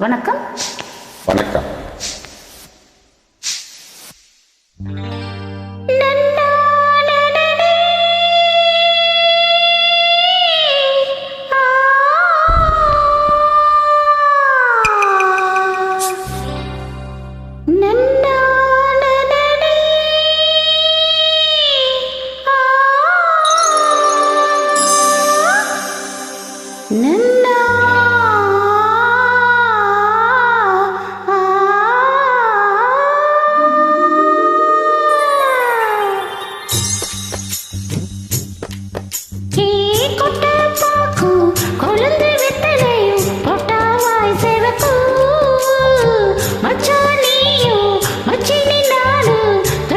வணக்கம். வணக்கம்.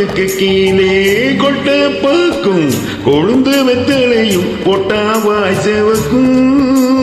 கொட்டுக்கு கீழே கொட்ட பார்க்கும். கொழுந்து வெத்தலையும் கொட்டாவாய் செவக்கும்.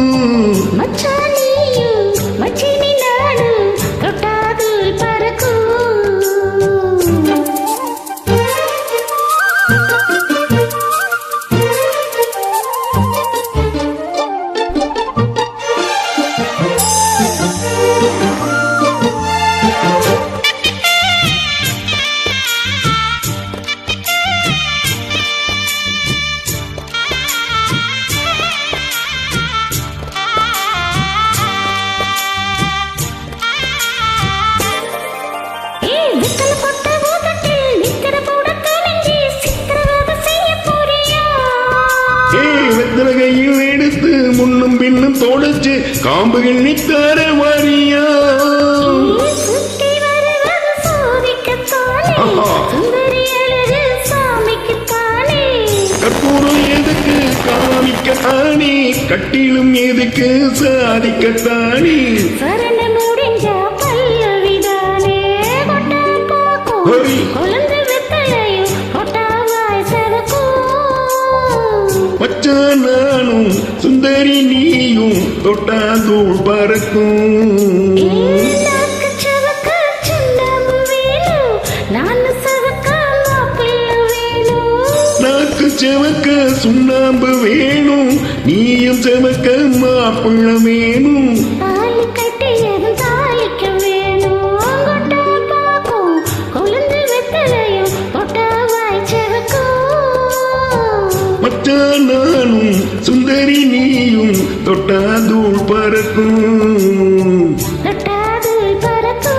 ஒழிச்சு காம்புகள் நித்தார வாரியா கற்பூரம் எதுக்கு காமிக்க ஆணி கட்டிலும் எதுக்கு சாதிக்கத்தானி சரண பல்லவிதானே தொட்டால் தூள் பறக்கும். நாக்கு செவக்க சுண்ணாம்பு வேணும். நீயும் செவக்க மாப்பிள்ள வேணும். மச்சானா நீயும் தொட்டாதூள் பறக்கும். தொட்டாதூள் பறக்கும்.